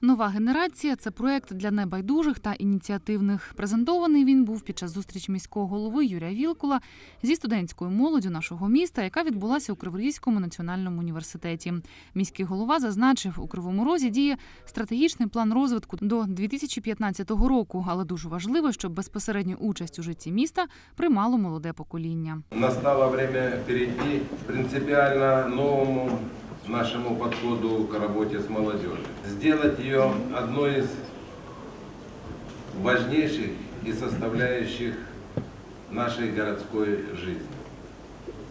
Нова генерація це проект для небайдужих та ініціативних. Презентований він був під час зустрічі міського голови Юрія Вілкула зі студентською молоддю нашого міста, яка відбулася у Криворізькому національному університеті. Міський голова зазначив, у Кривому Розі діє стратегічний план розвитку до 2015 року, але дуже важливо, щоб безпосередню участь у житті міста приймало молоде покоління. Настало время перейти к принципиально новому нашему подходу к работе с молодежью. Сделать ее одной из важнейших и составляющих нашей городской жизни.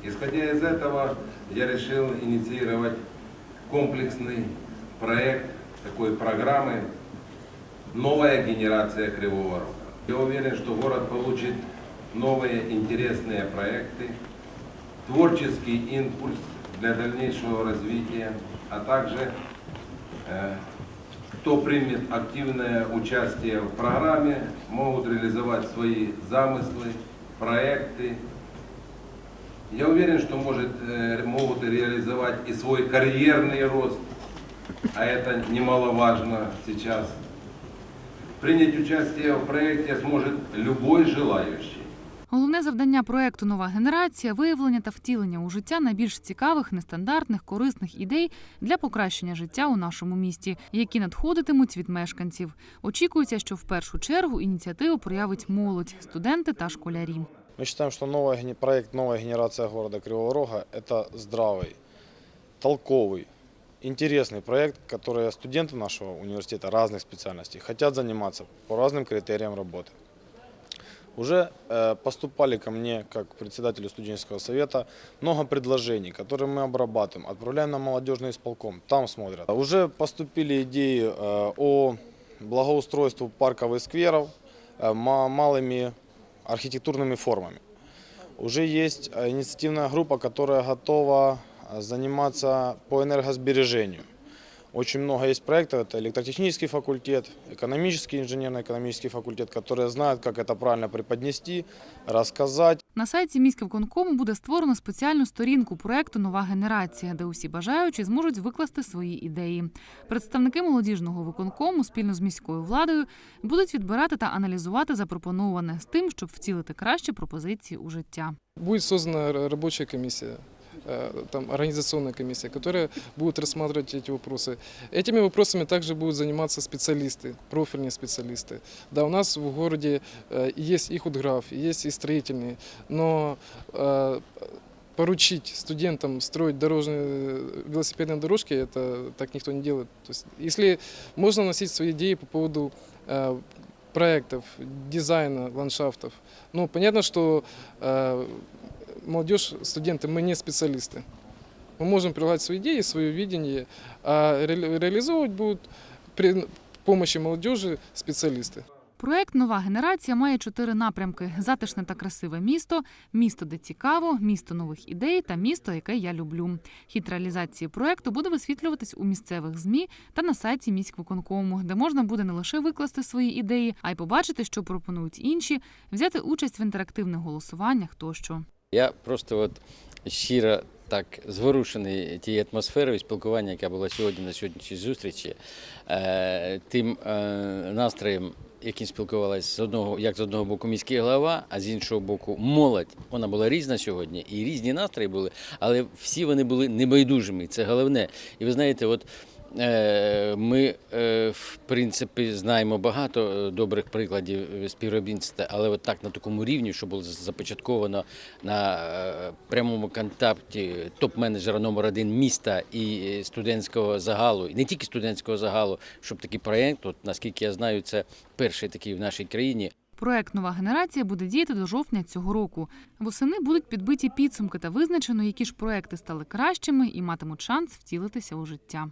Исходя из этого, я решил инициировать комплексный проект такой программы «Новая генерация Кривого Рога». Я уверен, что город получит новые интересные проекты, творческий импульс для дальнейшего развития, а также э, кто примет активное участие в программе, могут реализовать свои замыслы, проекты. Я уверен, что может, э, могут реализовать и свой карьерный рост, а это немаловажно сейчас. Принять участие в проекте сможет любой желающий. Головне завдання проекту Нова генерація виявлення та втілення у життя найбільш цікавих, нестандартних, корисних ідей для покращення життя у нашому місті, які надходитимуть від мешканців. Очікується, що в першу чергу ініціативу проявить молодь, студенти та школярі. Мы считаем, что новая, ге- проект «Новая генерация города Кривого Рога» – это здравый, толковый, интересный проект, который студенты нашего университета разных специальностей хотят заниматься по разным критериям работы. Уже э, поступали ко мне, как председателю студенческого совета, много предложений, которые мы обрабатываем, отправляем на молодежный исполком, там смотрят. Уже поступили идеи э, о благоустройстве парков и скверов э, ма- малыми архитектурными формами. Уже есть инициативная группа, которая готова заниматься по энергосбережению. Очень много есть проектов. Это электротехнический факультет, экономический, инженерно-экономический факультет, которые знают, как это правильно преподнести, рассказать. На сайті міськвиконкому буде створено спеціальну сторінку проекту Нова генерація, де усі бажаючі зможуть викласти свої ідеї. Представники молодіжного виконкому спільно з міською владою будуть відбирати та аналізувати запропоноване з тим, щоб втілити краще пропозиції у життя. Будет создана р- рабочая комиссия, э, там, организационная комиссия, которая будет рассматривать эти вопросы. Этими вопросами также будут заниматься специалисты, профильные специалисты. Да, у нас в городе э, есть и худграф, есть и строительные, но э, поручить студентам строить дорожные э, велосипедные дорожки, это так никто не делает. То есть, если можно вносить свои идеи по поводу э, проектов, дизайна, ландшафтов, ну, понятно, что э, молодежь, студенты, мы не специалисты. Мы можем прилагать свои идеи, свое видение, а ре- реализовывать будут при помощи молодежи специалисты. Проект Нова генерація має чотири напрямки: затишне та красиве місто, місто, де цікаво, місто нових ідей та місто, яке я люблю. Хід реалізації проекту буде висвітлюватись у місцевих змі та на сайті міськвиконкому, де можна буде не лише викласти свої ідеї, а й побачити, що пропонують інші, взяти участь в інтерактивних голосуваннях тощо. Я просто от щиро так зворушений тією атмосферою спілкування, яка була сьогодні на сьогоднішній зустрічі, е, тим е, настроєм, яким спілкувалася з одного, як з одного боку міський голова, а з іншого боку молодь. Вона була різна сьогодні, і різні настрої були, але всі вони були небайдужими. Це головне. І ви знаєте, от. Е, Ми, е, в принципі, знаємо багато е, добрих прикладів співробітництва, але от так на такому рівні, що було започатковано на прямому контакті топ-менеджера номер один міста і студентського загалу, і не тільки студентського загалу, щоб такий проєкт, от наскільки я знаю, це перший такий в нашій країні. Проект Нова генерація буде діяти до жовтня цього року. Восени будуть підбиті підсумки та визначено, які ж проекти стали кращими і матимуть шанс втілитися у життя.